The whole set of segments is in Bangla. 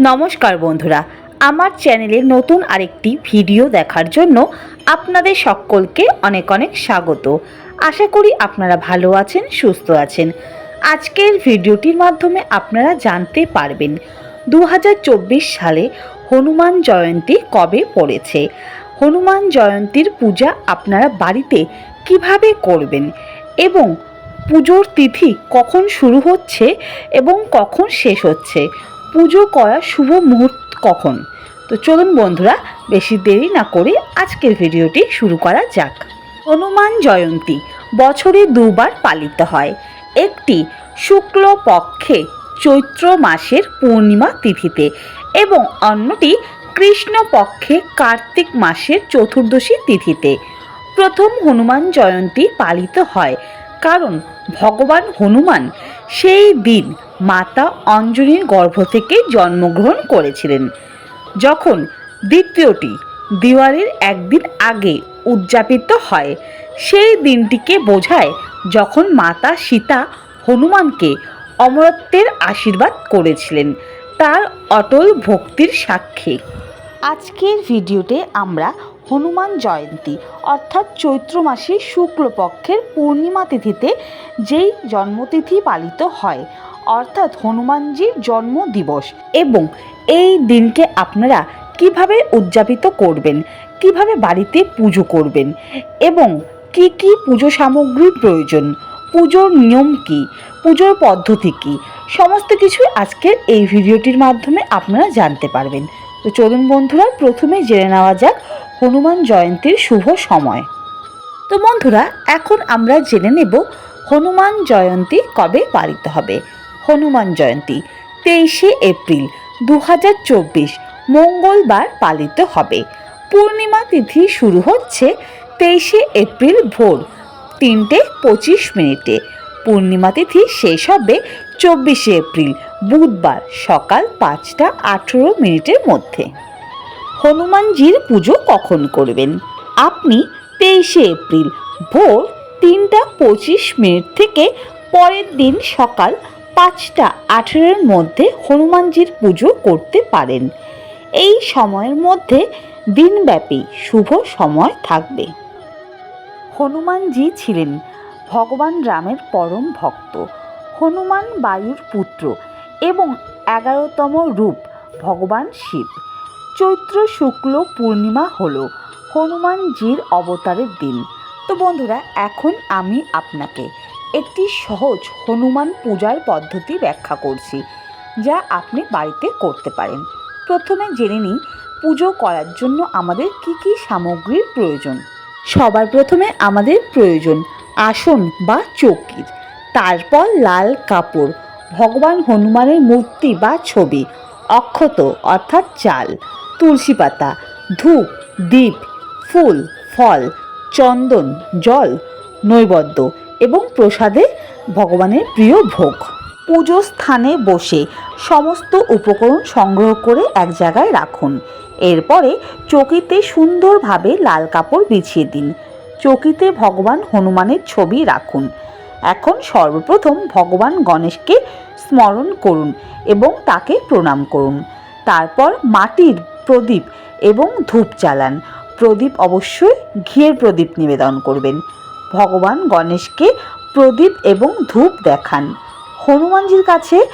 নমস্কার বন্ধুরা, আমার চ্যানেলে নতুন আরেকটি ভিডিও দেখার জন্য আপনাদের সকলকে অনেক অনেক স্বাগত। আশা করি আপনারা ভালো আছেন, সুস্থ আছেন। আজকের ভিডিওটির মাধ্যমে আপনারা জানতে পারবেন দু হাজার চব্বিশ সালে হনুমান জয়ন্তী কবে পড়েছে? হনুমান জয়ন্তীর পূজা আপনারা বাড়িতে কীভাবে করবেন? এবং পুজোর তিথি কখন শুরু হচ্ছে এবং কখন শেষ হচ্ছে? পুজো করা শুভ মুহূর্ত কখন? তো চলুন বন্ধুরা, বেশি দেরি না করে আজকের ভিডিওটি শুরু করা যাক। হনুমান জয়ন্তী বছরে দুবার পালিত হয়। একটি শুক্ল পক্ষে চৈত্র মাসের পূর্ণিমা তিথিতে এবং অন্যটি কৃষ্ণ পক্ষে কার্তিক মাসের চতুর্দশী তিথিতে। প্রথম হনুমান জয়ন্তী পালিত হয়, কারণ ভগবান হনুমান সেই দিন মাতা অঞ্জনীর গর্ভ থেকে জন্মগ্রহণ করেছিলেন। যখন দ্বিতীয়টি দিওয়ালির একদিন আগে উদযাপিত হয়, সেই দিনটিকে বোঝায় যখন মাতা সীতা হনুমানকে অমরত্বের আশীর্বাদ করেছিলেন, তার অটল ভক্তির সাক্ষী। আজকের ভিডিওতে আমরা হনুমান জয়ন্তী অর্থাৎ চৈত্র মাসের শুক্লপক্ষের পূর্ণিমা তিথিতে যেই জন্মতিথি পালিত হয় অর্থাৎ হনুমানজির জন্ম দিবস এবং এই দিনকে আপনারা কীভাবে উদযাপিত করবেন, কীভাবে বাড়িতে পুজো করবেন এবং কি কি পুজো সামগ্রীর প্রয়োজন, পুজোর নিয়ম কি, পুজোর পদ্ধতি কি, সমস্ত কিছু আজকের এই ভিডিওটির মাধ্যমে আপনারা জানতে পারবেন। তো চলুন বন্ধুরা, প্রথমে জেনে নেওয়া যাক হনুমান জয়ন্তীর শুভ সময়। তো বন্ধুরা, এখন আমরা জেনে নেব হনুমান জয়ন্তী কবে পালিত হবে। হনুমান জয়ন্তী, তেইশে এপ্রিল দু হাজার চব্বিশ মঙ্গলবার পালিত হবে। পূর্ণিমা তিথি শুরু হচ্ছে তেইশে এপ্রিল ভোর তিনটে পঁচিশ মিনিটে। পূর্ণিমা তিথি শেষ হবে চব্বিশে এপ্রিল বুধবার সকাল পাঁচটা আঠেরো মিনিটের মধ্যে। হনুমানজির পুজো কখন করবেন? আপনি তেইশে এপ্রিল ভোর তিনটা পঁচিশ মিনিট থেকে পরের দিন সকাল পাঁচটা আঠেরোর মধ্যে হনুমানজির পুজো করতে পারেন। এই সময়ের মধ্যে দিনব্যাপী শুভ সময় থাকবে। হনুমানজি ছিলেন ভগবান রামের পরম ভক্ত। হনুমান বায়ুর পুত্র এবং এগারোতম রূপ ভগবান শিব। চৈত্র শুক্ল পূর্ণিমা হল হনুমানজির অবতারের দিন। তো বন্ধুরা, এখন আমি আপনাকে একটি সহজ হনুমান পূজার পদ্ধতি ব্যাখ্যা করছি, যা আপনি বাড়িতে করতে পারেন। প্রথমে জেনে নিই পুজো করার জন্য আমাদের কি কি সামগ্রীর প্রয়োজন। সবার প্রথমে আমাদের প্রয়োজন আসন বা চৌকির। তারপর লাল কাপড়, ভগবান হনুমানের মূর্তি বা ছবি, অক্ষত অর্থাৎ চাল, তুলসী পাতা, ধূপ দ্বীপ ফুল, ফল, চন্দন, জল, নৈবদ্য এবং প্রসাদে ভগবানের প্রিয় ভোগ। পুজো স্থানে বসে সমস্ত উপকরণ সংগ্রহ করে এক জায়গায় রাখুন। এরপরে চকিতে সুন্দরভাবে লাল কাপড় বিছিয়ে দিন। চকিতে ভগবান হনুমানের ছবি রাখুন। এখন সর্বপ্রথম ভগবান গণেশকে স্মরণ করুন এবং তাকে প্রণাম করুন। তারপর মাটির প্রদীপ এবং ধূপ জ্বালান। প্রদীপ অবশ্যই ঘিয়ের প্রদীপ নিবেদন করবেন। ভগবান গণেশকে প্রদীপ এবং ধূপ দেখান। হনুমানজির কাছে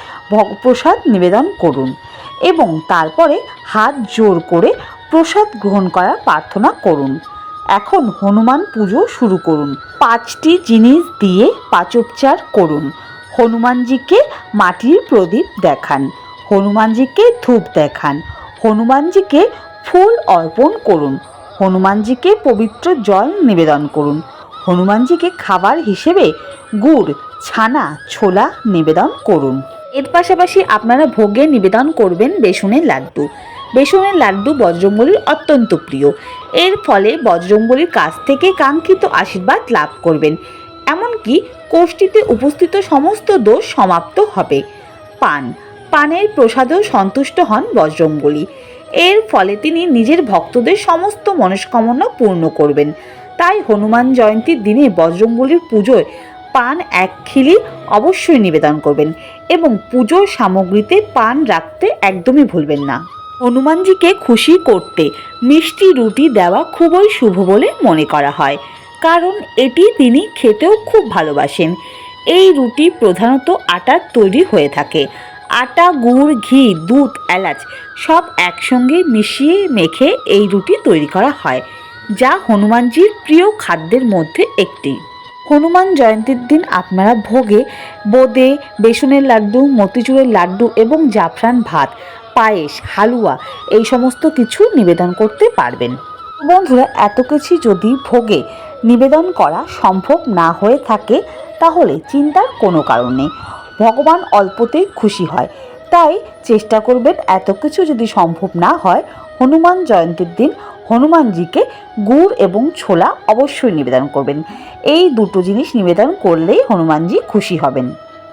প্রসাদ নিবেদন করুন এবং তারপরে হাত জোর করে প্রসাদ গ্রহণ করার প্রার্থনা করুন। এখন হনুমান পুজো শুরু করুন। পাঁচটি জিনিস দিয়ে পাচোপচার করুন। হনুমানজিকে মাটির প্রদীপ দেখান। হনুমানজিকে ধূপ দেখান। হনুমানজিকে ফুল অর্পণ করুন। হনুমানজিকে পবিত্র জল নিবেদন করুন। হনুমানজিকে খাবার হিসেবে গুড়, ছানা, ছোলা নিবেদন করুন। এর পাশাপাশি আপনারা ভোগে নিবেদন করবেন বেসনের লাড্ডু। বেসনের লাড্ডু বজরঙ্গলির অত্যন্ত প্রিয়। এর ফলে বজরঙ্গলির কাছ থেকে কাঙ্ক্ষিত আশীর্বাদ লাভ করবেন। এমনকি কোষ্ঠীতে উপস্থিত সমস্ত দোষ সমাপ্ত হবে। পান। পানের প্রসাদেও সন্তুষ্ট হন বজরঙ্গলী। এর ফলে তিনি নিজের ভক্তদের সমস্ত মনস্কামনা পূর্ণ করবেন। তাই হনুমান জয়ন্তীর দিনে বজরঙ্গলির পুজোয় পান এক খিলি অবশ্যই নিবেদন করবেন এবং পুজোর সামগ্রীতে পান রাখতে একদমই ভুলবেন না। হনুমানজিকে খুশি করতে মিষ্টি রুটি দেওয়া খুবই শুভ বলে মনে করা হয়, কারণ এটি তিনি খেতেও খুব ভালোবাসেন। এই রুটি প্রধানত আটার তৈরি হয়ে থাকে। আটা, গুড়, ঘি, দুধ, এলাচ সব একসঙ্গে মিশিয়ে মেখে এই রুটি তৈরি করা হয়। যা হনুমানজির প্রিয় খাদ্যের মধ্যে একটি। হনুমান জয়ন্তীর দিন আপনারা ভোগে বোঁদে, বেসনের লাড্ডু মতিচুরের লাড্ডু এবং জাফরান ভাত, পায়েস, হালুয়া এই সমস্ত কিছু নিবেদন করতে পারবেন। বন্ধুরা, এত কিছু যদি ভোগে নিবেদন করা সম্ভব না হয়ে থাকে, তাহলে চিন্তার কোনো কারণ নেই। ভগবান অল্পতেই খুশি হয়। তাই চেষ্টা করবেন এত কিছু যদি সম্ভব না হয়, হনুমান জয়ন্তীর দিন হনুমানজিকে গুড় এবং ছোলা অবশ্যই নিবেদন করবেন। এই দুটো জিনিস নিবেদন করলেই হনুমানজি খুশি হবেন।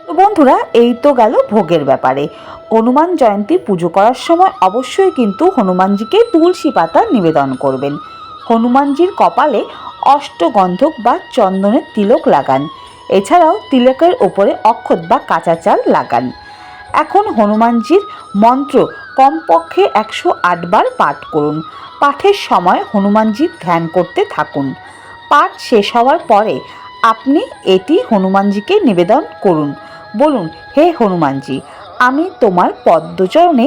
তো বন্ধুরা, এই তো গেল ভোগের ব্যাপারে। হনুমান জয়ন্তী পুজো করার সময় অবশ্যই কিন্তু হনুমানজিকে তুলসী পাতা নিবেদন করবেন। হনুমানজির কপালে অষ্টগন্ধক বা চন্দনের তিলক লাগান। এছাড়াও তিলকের ওপরে অক্ষত বা কাঁচা চাল লাগান। এখন হনুমানজির মন্ত্র কমপক্ষে একশো আটবার পাঠ করুন। পাঠের সময় হনুমানজির ধ্যান করতে থাকুন। পাঠ শেষ হওয়ার পরে আপনি এটি হনুমানজিকে নিবেদন করুন। বলুন, হে হনুমানজি, আমি তোমার পদ্মচরণে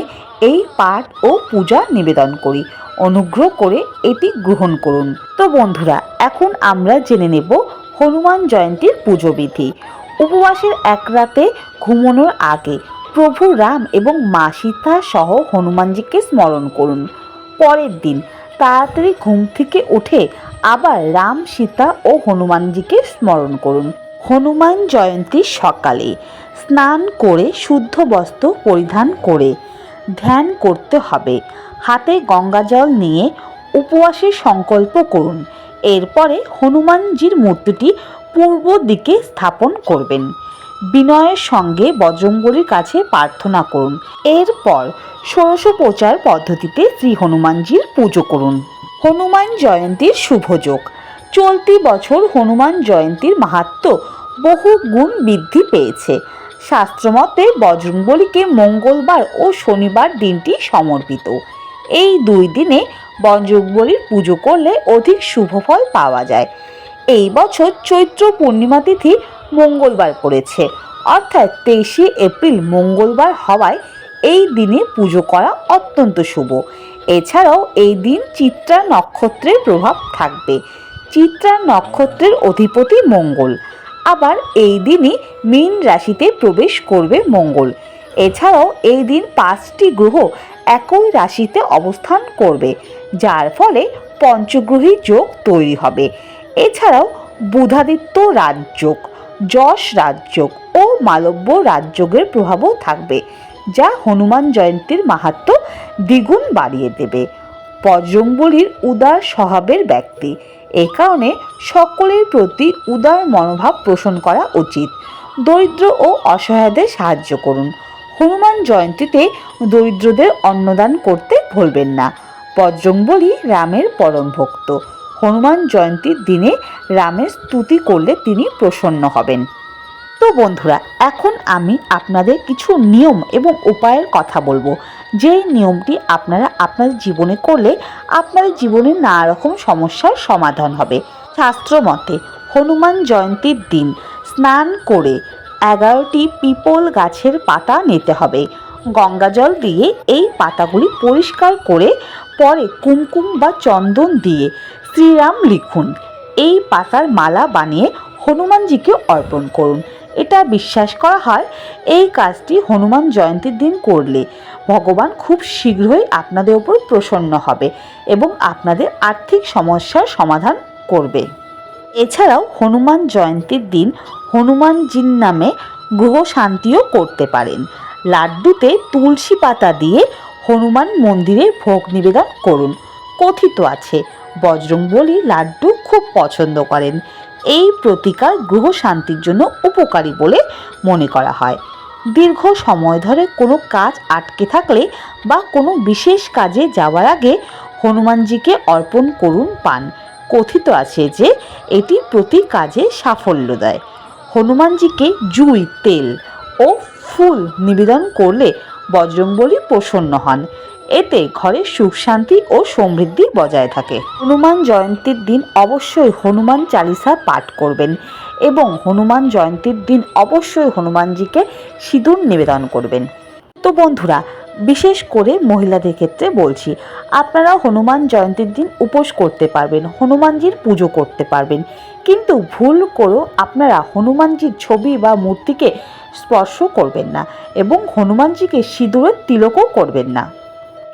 এই পাঠ ও পূজা নিবেদন করি। অনুগ্রহ করে এটি গ্রহণ করুন। তো বন্ধুরা, এখন আমরা জেনে নেব হনুমান জয়ন্তীর পুজো বিধি। উপবাসের এক রাতে ঘুমানোর আগে প্রভু রাম এবং মা সীতা সহ হনুমানজিকে স্মরণ করুন। পরের দিন তাড়াতাড়ি ঘুম থেকে উঠে আবার রাম, সীতা ও হনুমানজিকে স্মরণ করুন। হনুমান জয়ন্তীর সকালে স্নান করে শুদ্ধ বস্ত্র পরিধান করে ধ্যান করতে হবে। হাতে গঙ্গাজল নিয়ে উপবাসের সংকল্প করুন। এরপরে হনুমানজির মূর্তিটি পূর্ব দিকে স্থাপন করবেন। বিনয়ের সঙ্গে বজরঙ্গলির কাছে প্রার্থনা করুন। এরপর ষোড়শোপচার পদ্ধতিতে শ্রী হনুমানজির পুজো করুন। হনুমান জয়ন্তীর শুভযোগ চলতি বছর হনুমান জয়ন্তীর মাহাত্ম বহু গুণ বৃদ্ধি পেয়েছে। শাস্ত্রমতে বজরংবলীকে মঙ্গলবার ও শনিবার দিনটি সমর্পিত। এই দুই দিনে বজরংবলীর পুজো করলে অধিক শুভফল পাওয়া যায়। এই বছর চৈত্র পূর্ণিমা তিথি মঙ্গলবার পড়েছে অর্থাৎ তেইশে এপ্রিল মঙ্গলবার হওয়ায় এই দিনে পুজো করা অত্যন্ত শুভ। এছাড়াও এই দিন চিত্রা নক্ষত্রের প্রভাব থাকবে। চিত্রা নক্ষত্রের অধিপতি মঙ্গল। আবার এই দিনই মীন রাশিতে প্রবেশ করবে মঙ্গল। এছাড়াও এই দিন পাঁচটি গ্রহ একই রাশিতে অবস্থান করবে, যার ফলে পঞ্চগ্রহী যোগ তৈরি হবে। এছাড়াও বুধাদিত্য রাজযোগ যশ রাজযোগ ও মালব্য রাজযোগের প্রভাবও থাকবে, যা হনুমান জয়ন্তীর মাহাত্ম দ্বিগুণ বাড়িয়ে দেবে। বজরংবলীর উদার স্বভাবের ব্যক্তি, এ কারণে সকলের প্রতি উদার মনোভাব পোষণ করা উচিত। দরিদ্র ও অসহায়দের সাহায্য করুন। হনুমান জয়ন্তীতে দরিদ্রদের অন্নদান করতে ভুলবেন না। বজরংবলী রামের পরম ভক্ত। হনুমান জয়ন্তীর দিনে রামের স্তুতি করলে তিনি প্রসন্ন হবেন। তো বন্ধুরা, এখন আমি আপনাদের কিছু নিয়ম এবং উপায়ের কথা বলব। যে নিয়মটি আপনারা আপনাদের জীবনে করলে আপনাদের জীবনে নানা রকম সমস্যার সমাধান হবে। শাস্ত্র মতে হনুমান জয়ন্তীর দিন স্নান করে এগারোটি পিপল গাছের পাতা নিতে হবে। গঙ্গাজল দিয়ে এই পাতাগুলি পরিষ্কার করে পরে কুমকুম বা চন্দন দিয়ে শ্রীরাম লিখুন, এই পাতার মালা বানিয়ে হনুমানজিকে অর্পণ করুন। এটা বিশ্বাস করা হয়, এই কাজটি হনুমান জয়ন্তীর দিন করলে। ভগবান খুব শীঘ্রই আপনাদের ওপর প্রসন্ন হবে এবং আপনাদের আর্থিক সমস্যার সমাধান করবে। এছাড়াও হনুমান জয়ন্তীর দিন হনুমানজির নামে গ্রহ শান্তিও করতে পারেন। লাড্ডুতে তুলসী পাতা দিয়ে হনুমান মন্দিরে ভোগ নিবেদন করুন। কথিত আছে বজরংবলী লাড্ডু খুব পছন্দ করেন। এই প্রতিকার গ্রহ শান্তির জন্য উপকারী বলে মনে করা হয়। দীর্ঘ সময় ধরে কোনো কাজ আটকে থাকলে বা কোনো বিশেষ কাজে যাওয়ার আগে হনুমানজিকে অর্পণ করুন পান। কথিত আছে যে এটি প্রতি কাজে সাফল্য দেয়। হনুমানজিকে জুই, তেল ও ফুল নিবেদন করলে বজরংবলী প্রসন্ন হন। এতে ঘরে সুখ শান্তি ও সমৃদ্ধি বজায় থাকে। হনুমান জয়ন্তীর দিন অবশ্যই হনুমান চালিসা পাঠ করবেন এবং হনুমান জয়ন্তীর দিন অবশ্যই হনুমানজিকে সিঁদুর নিবেদন করবেন। তো বন্ধুরা, বিশেষ করে মহিলাদের ক্ষেত্রে বলছি আপনারা হনুমান জয়ন্তীর দিন উপোস করতে পারবেন, হনুমানজির পুজো করতে পারবেন। কিন্তু ভুল করেও আপনারা হনুমানজির ছবি বা মূর্তিকে স্পর্শ করবেন না এবং হনুমানজিকে সিঁদুরের তিলকও করবেন না।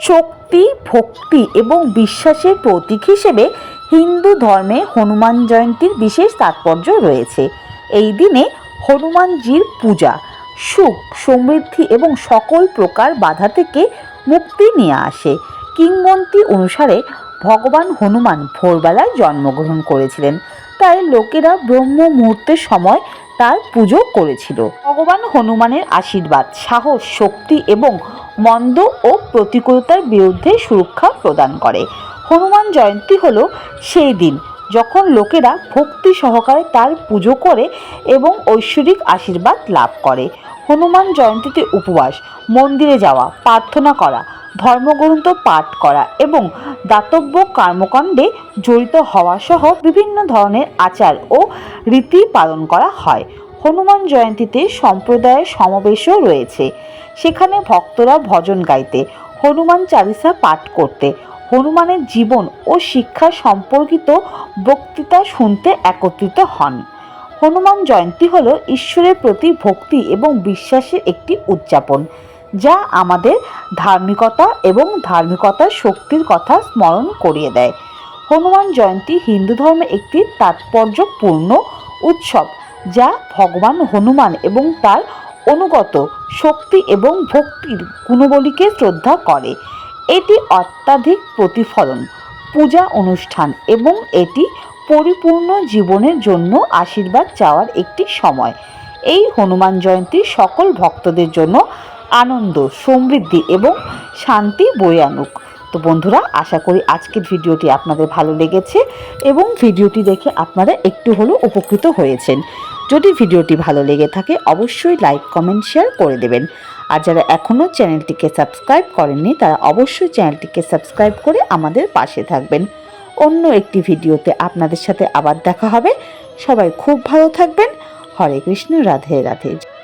শক্তি, ভক্তি এবং বিশ্বাসের প্রতীক হিসেবে হিন্দু ধর্মে হনুমান জয়ন্তীর বিশেষ তাৎপর্য রয়েছে। এই দিনে হনুমানজির পূজা, সুখ, সমৃদ্ধি এবং সকল প্রকার বাধা থেকে মুক্তি নিয়ে আসে। কিংবদন্তি অনুসারে ভগবান হনুমান ভোরবেলায় জন্মগ্রহণ করেছিলেন। তাই লোকেরা ব্রহ্ম মুহূর্তের সময় তার পুজো করেছিল। ভগবান হনুমানের আশীর্বাদ, সাহস, শক্তি এবং মন্দ ও প্রতিকূলতার বিরুদ্ধে সুরক্ষা প্রদান করে। হনুমান জয়ন্তী হলো সেই দিন যখন লোকেরা ভক্তি সহকারে তার পুজো করে এবং ঐশ্বরিক আশীর্বাদ লাভ করে। হনুমান জয়ন্তীতে উপবাস, মন্দিরে যাওয়া, প্রার্থনা করা ধর্মগ্রন্থ পাঠ করা এবং দাতব্য কর্মকাণ্ডে জড়িত হওয়া সহ বিভিন্ন ধরনের আচার ও রীতি পালন করা হয়। হনুমান জয়ন্তীতে সম্প্রদায়ের সমাবেশও রয়েছে। সেখানে ভক্তরা ভজন গাইতে, হনুমান চালিসা পাঠ করতে, হনুমানের জীবন ও শিক্ষা সম্পর্কিত বক্তৃতা শুনতে একত্রিত হন। হনুমান জয়ন্তী হলো ঈশ্বরের প্রতি ভক্তি এবং বিশ্বাসের একটি উদযাপন। যা আমাদের ধার্মিকতা এবং ধার্মিকতার শক্তির কথা স্মরণ করিয়ে দেয়। হনুমান জয়ন্তী হিন্দু ধর্মে একটি তাৎপর্যপূর্ণ উৎসব, যা ভগবান হনুমান এবং তার অনুগত শক্তি এবং ভক্তির গুণবলীকে শ্রদ্ধা করে। এটি অত্যাধিক প্রতিফলন, পূজা অনুষ্ঠান এবং এটি পরিপূর্ণ জীবনের জন্য আশীর্বাদ চাওয়ার একটি সময়। এই হনুমান জয়ন্তী সকল ভক্তদের জন্য আনন্দ, সমৃদ্ধি এবং শান্তি বয়ে আনুক। তো বন্ধুরা, আশা করি আজকের ভিডিওটি আপনাদের ভালো লেগেছে এবং ভিডিওটি দেখে আপনারা একটু হলেও উপকৃত হয়েছেন। যদি ভিডিওটি ভালো লেগে থাকে, অবশ্যই লাইক, কমেন্ট, শেয়ার করে দেবেন। আর যারা এখনও চ্যানেলটিকে সাবস্ক্রাইব করেননি, তারা অবশ্যই চ্যানেলটিকে সাবস্ক্রাইব করে আমাদের পাশে থাকবেন। অন্য একটি ভিডিওতে আপনাদের সাথে আবার দেখা হবে। সবাই খুব ভালো থাকবেন। হরে কৃষ্ণ, রাধে রাধে।